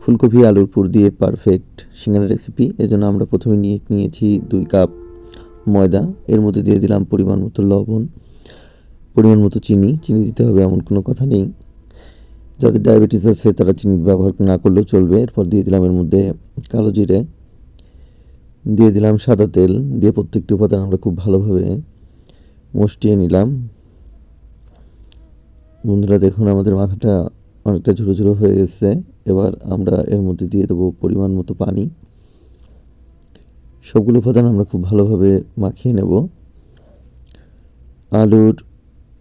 ফুলকপি, আলুর পুর দিয়ে পারফেক্ট সিঙ্গারা রেসিপি এজন্য আমরা প্রথমে নিয়ে নিয়েছি দুই কাপ ময়দা। এর মধ্যে দিয়ে দিলাম পরিমাণ মতো লবণ, পরিমাণ মতো চিনি। চিনি দিতে হবে, এমন কোনো কথা নেই। যাদের ডায়াবেটিস আছে, তারা চিনি ব্যবহার না করলেও চলবে। এরপর দিয়ে দিলাম এর মধ্যে কালো জিরে। দিয়ে দিলাম সাদা তেল। দিয়ে প্রত্যেকটি উপাদান আমরা খুব ভালোভাবে মশটিয়ে নিলাম। বন্ধুরা, দেখুন আমাদের মাখাটা অনেকটা ঝুরো ঝুরো হয়ে গেছে এবার আমরা এর মধ্যে দিয়ে দেবো পরিমাণ মতো পানি। সবগুলো উপাদান আমরা খুব ভালোভাবে মাখিয়ে নেব। আলুর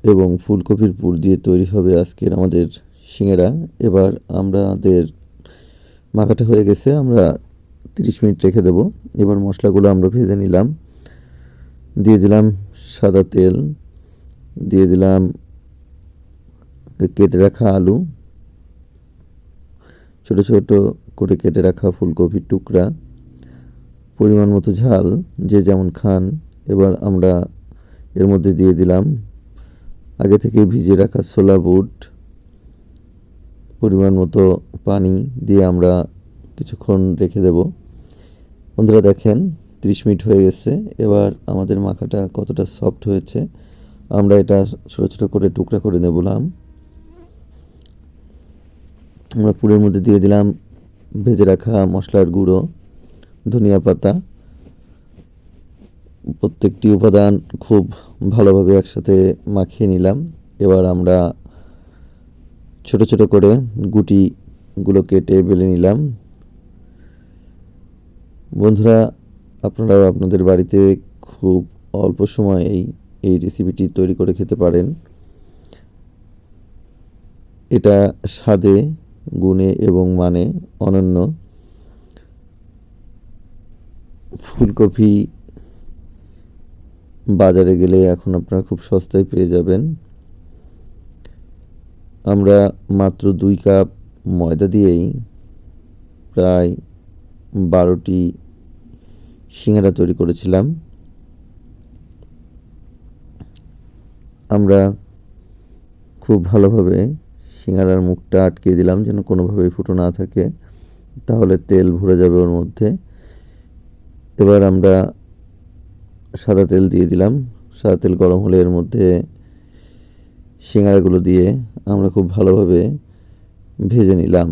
এবং ফুলকপির পুর দিয়ে তৈরি হবে আজকের আমাদের সিঙ্গারা এবার আমাদের মাখাটা হয়ে গেছে, আমরা তিরিশ মিনিট রেখে দেবো। এবার মশলাগুলো আমরা ভেজে নিলাম। দিয়ে দিলাম সাদা তেল। দিয়ে দিলাম কেটে রাখা আলু। ছোট ছোট করে কেটে রাখা ফুলকপির টুকরা, পরিমাণ মতো ঝাল, যে যেমন খান। এবার আমরা এর মধ্যে দিয়ে দিলাম আগে থেকে ভিজিয়ে রাখা ছোলা বুট, পরিমাণ মতো পানি দিয়ে আমরা কিছুক্ষণ রেখে দেব। বন্ধুরা দেখেন, ত্রিশ মিনিট হয়ে গেছে। এবার আমাদের মাখাটা কতটা সফট হয়েছে, আমরা এটা ছোটো ছোটো করে টুকরা করে নেবলাম আমরা পুরের মধ্যে দিয়ে দিলাম ভেজে রাখা মশলার গুঁড়ো, ধনিয়া পাতা। প্রত্যেকটি উপাদান খুব ভালোভাবে একসাথে মাখিয়ে নিলাম। এবার আমরা ছোট ছোট করে গুটিগুলো কেটে বেলে নিলাম। বন্ধুরা, আপনারাও আপনাদের বাড়িতে খুব অল্প সময়েই এই রেসিপিটি তৈরি করে খেতে পারেন। এটা স্বাদে গুণে এবং মানে অনন্য। ফুলকপি বাজারে গেলে এখন আপনারা খুব সস্তায় পেয়ে যাবেন। আমরা মাত্র দুই কাপ ময়দা দিয়েই প্রায় বারোটি সিঙ্গারা তৈরি করেছিলাম। আমরা খুব ভালোভাবে সিঙ্গারার মুখটা আটকে দিলাম যেন কোনোভাবেই ফুটো না থাকে, তাহলে তেল ভরে যাবে ওর মধ্যে। এবার আমরা সাদা তেল দিয়ে দিলাম। সাদা তেল গরম হলে এর মধ্যে সিঙ্গারাগুলো দিয়ে আমরা খুব ভালোভাবে ভেজে নিলাম।